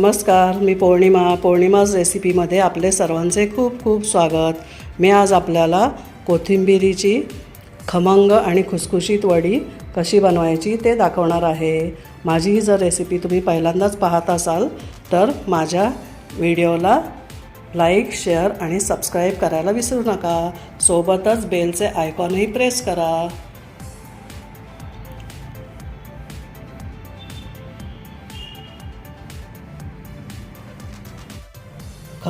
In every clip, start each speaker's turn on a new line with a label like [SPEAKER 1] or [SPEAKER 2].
[SPEAKER 1] नमस्कार मी पौर्णिमा. पौर्णिमाज रेसिपीमध्ये आपले सर्वांचे खूप खूप स्वागत. मी आज आपल्याला कोथिंबिरीची खमंग आणि खुसखुशीत वडी कशी बनवायची ते दाखवणार आहे. माझी ही जर रेसिपी तुम्ही पहिल्यांदाच पाहत असाल तर माझ्या व्हिडिओला लाईक शेअर आणि सबस्क्राईब करायला विसरू नका. सोबतच बेलचे आयकॉनही प्रेस करा.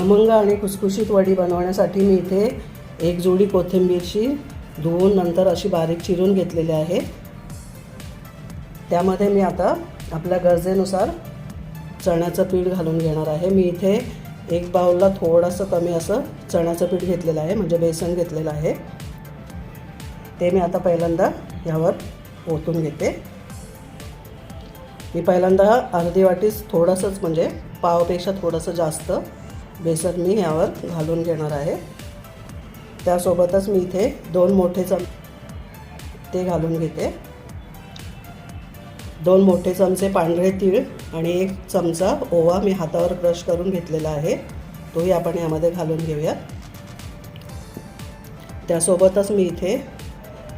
[SPEAKER 1] खमंग आणि खुसखुशीत वडी बनवण्यासाठी मी इथे एक जोडी कोथिंबीरची धुवून नंतर अशी बारीक चिरून घेतलेली आहे. त्यामध्ये मी आता आपल्या गरजेनुसार चण्याचं पीठ घालून घेणार आहे. मी इथे एक बाउलला थोडंसं कमी असं चण्याचं पीठ घेतलेलं आहे म्हणजे बेसन घेतलेलं आहे. ते मी आता पहिल्यांदा ह्यावर ओतून घेते. मी पहिल्यांदा अर्धी वाटीस थोडंसंच म्हणजे पावपेक्षा थोडंसं जास्त बेसन मी यावर घालून घेणार आहे. त्यासोबतच मी इथे दोन मोठे चम ते घालून घेते. दोन मोठे चमचे पांढरे तीळ आणि एक चमचा ओवा मी हातावर क्रश करून घेतलेला आहे. तोही आपण यामध्ये घालून घेऊया. त्यासोबतच मी इथे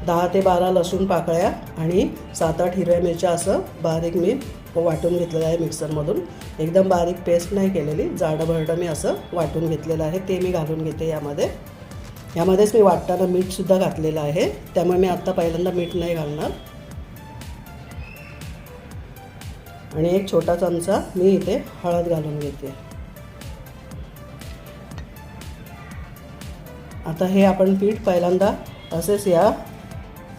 [SPEAKER 1] दहा ते बारा लसूण पाकळ्या आणि सात आठ हिरव्या मिरच्या असं बारीक मी वाटून घेतलेलं आहे मिक्सरमधून. एकदम बारीक पेस्ट नाही केलेली जाडं भरडं मी असं वाटून घेतलेलं आहे. ते मी घालून घेते यामध्ये. यामध्येच मी वाटताना मीठसुद्धा घातलेलं आहे. त्यामुळे मी आत्ता पहिल्यांदा मीठ नाही घालणार. आणि एक छोटा चमचा मी इथे हळद घालून घेते. आता हे आपण पीठ पहिल्यांदा असेच या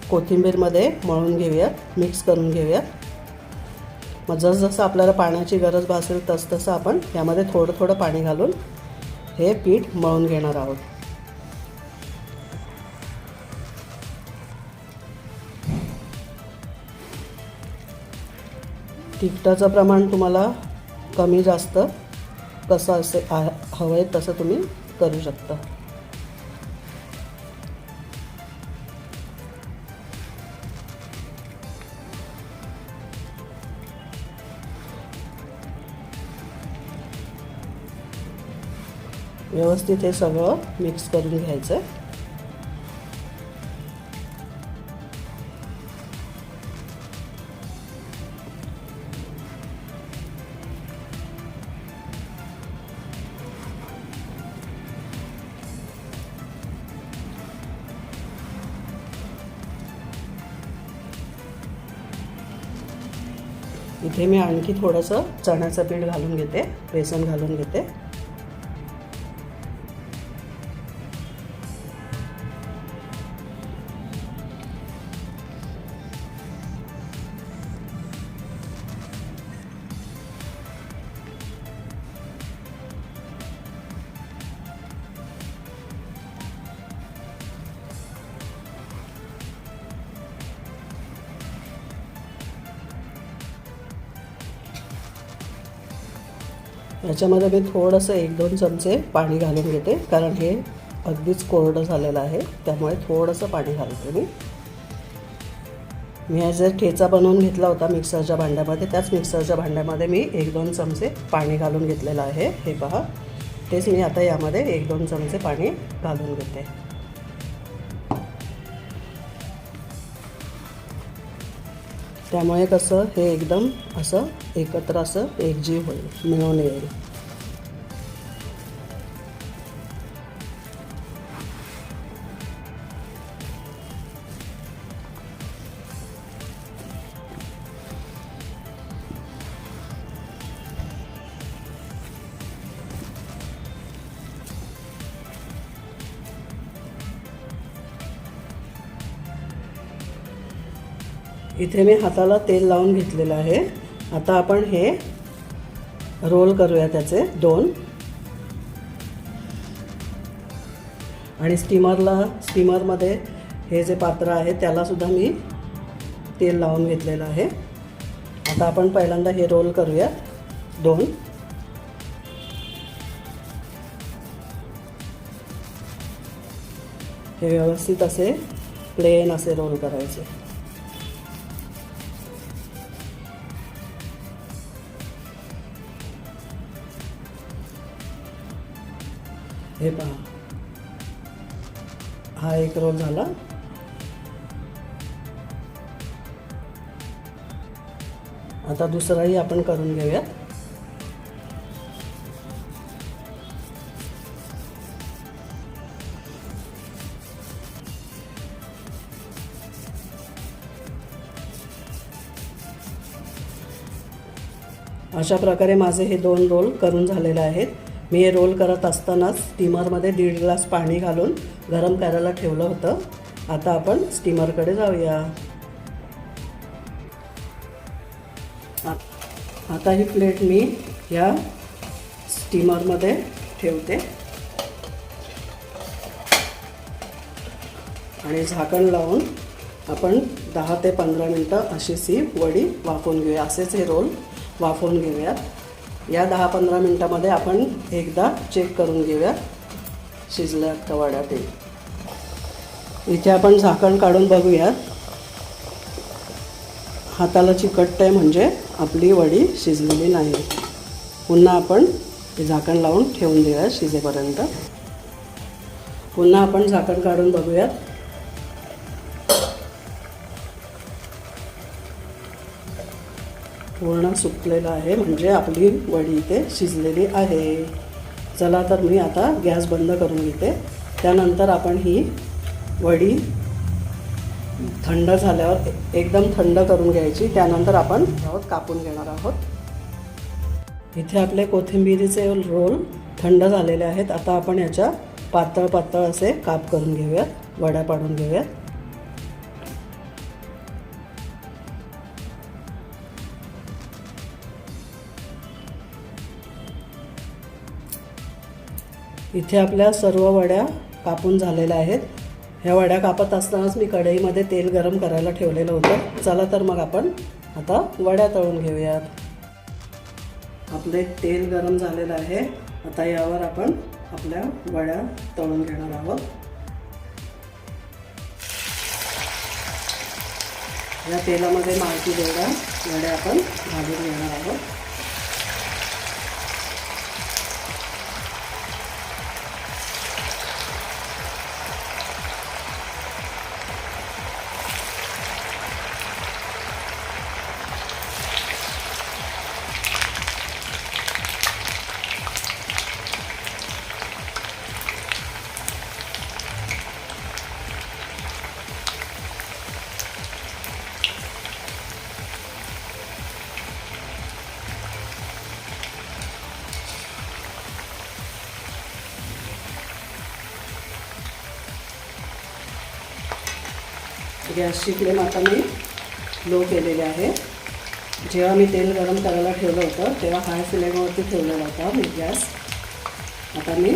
[SPEAKER 1] कोथिंबीरमध्ये मळून घेऊयात मिक्स करून घेऊयात. मग जसजसं आपल्याला पाण्याची गरज भासेल तसतसं आपण यामध्ये थोडं थोडं पाणी घालून हे पीठ मळून घेणार आहोत. तिखटाचं प्रमाण तुम्हाला कमी जास्त कसं असे हवं आहे तसं तुम्ही करू शकता. व्यवस्थित हे सगळं मिक्स करून घ्यायचं. इथे मी आणखी थोडंसं चण्याचं पीठ घालून घेते बेसन घालून घेते. याच्यामध्ये मी थोडंसं एक दोन चमचे पाणी घालून घेते कारण हे अगदीच कोरडं झालेलं आहे त्यामुळे थोडंसं पाणी घालते मी. मी जर ठेचा बनवून घेतला होता मिक्सरच्या भांड्यामध्ये त्याच मिक्सरच्या भांड्यामध्ये मी एक दोन चमचे पाणी घालून घेतलेलं आहे. हे पहा तेच मी आता यामध्ये एक दोन चमचे पाणी घालून घेते. त्यामुळे कसं हे एकदम असं एकत्र असं एकजीव होईल मिळून येईल. इथे मी हाताला तेल लावून घेतलेलं आहे. आता आपण हे रोल करूया त्याचे दोन. आणि स्टीमरला स्टीमरमध्ये हे जे पात्र आहे त्यालासुद्धा मी तेल लावून घेतलेलं आहे. आता आपण पहिल्यांदा हे रोल करूया. दोन. हे व्यवस्थित असे प्लेन असे रोल करायचे. हे पहा. हा एक रोल झाला. आता दुसराही आपण करून घेऊयात. अशा प्रकारे माझे हे दोन रोल करून झालेले आहेत. मी हे रोल करत असतानाच स्टीमरमध्ये दीड ग्लास पाणी घालून गरम करायला ठेवलं होतं. आता आपण स्टीमरकडे जाऊया. आ- आता ही प्लेट मी या स्टीमरमध्ये ठेवते. आणि झाकण लावून आपण दहा ते पंधरा मिनटं अशी ही वडी वाफवून घेऊया. असेच हे रोल वाफवून घेऊयात. या दहा पंधरा मिनटामध्ये आपण एकदा चेक करून घेऊया शिजल्यात का वड्या ते इथे आपण झाकण काढून बघूयात. हाताला चिकटतंय म्हणजे आपली वडी शिजलेली नाही. पुन्हा आपण झाकण लावून ठेवून देऊया शिजेपर्यंत. पुन्हा आपण झाकण काढून बघूयात. पूर्ण सुकलेलं आहे म्हणजे आपली वडी इथे शिजलेली आहे. चला तर मी आता गॅस बंद करून घेते. त्यानंतर आपण ही वडी थंड झाल्यावर एकदम थंड करून घ्यायची. त्यानंतर आपण आहोत कापून घेणार आहोत. इथे आपले कोथिंबिरीचे रोल थंड झालेले आहेत. आता आपण याच्या पातळ पातळ असे काप करून घेऊयात वड्या पाडून घेऊयात. इथे आपल्या सर्व वड्या कापून झालेल्या आहेत. ह्या वड्या कापत असतानाच मी कढईमध्ये तेल गरम करायला ठेवलेलं होतं. चला तर मग आपण आता वड्या तळून घेऊयात. आपले तेल गरम झालेलं आहे. आता यावर आपण आपल्या वड्या तळून घेणार आहोत. या तेलामध्ये माहिती देऊया वड्या आपण भाजून घेणार आहोत. गॅसची फ्लेम आता मी लो केलेली आहे. जेव्हा मी तेल गरम करायला ठेवलं होतं तेव्हा हाय फ्लेमवरती ठेवलेला होता मी गॅस. आता मी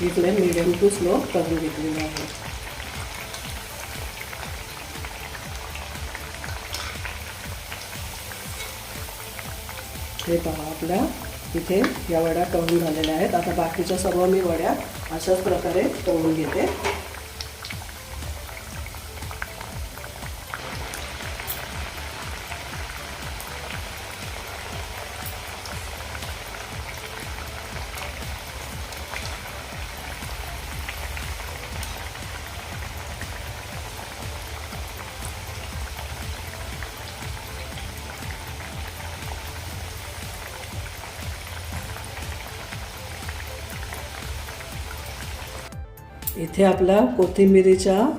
[SPEAKER 1] ही फ्लेम मिडियम टू स्लो करून घेतलेली आहे. हे पहा आपल्या इथे या वड्या तळून झालेल्या आहेत. आता बाकीच्या सर्व मी वड्या अशाच प्रकारे तळून घेते. इथे आपल्या कोथिंबिरीच्या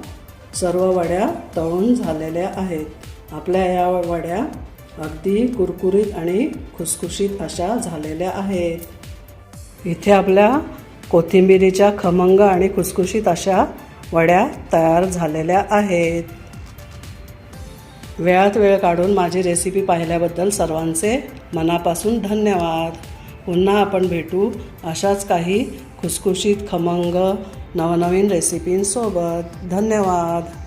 [SPEAKER 1] सर्व वड्या तळून झालेल्या आहेत. आपल्या या वड्या अगदी कुरकुरीत आणि खुसखुशीत अशा झालेल्या आहेत. इथे आपल्या कोथिंबिरीच्या खमंग आणि खुसखुशीत अशा वड्या तयार झालेल्या आहेत. वेळात वेळ काढून माझी रेसिपी पाहिल्याबद्दल सर्वांचे मनापासून धन्यवाद. पुन्हा आपण भेटू अशाच काही खुसखुशीत खमंग नवनवीन रेसिपींसोबत धन्यवाद.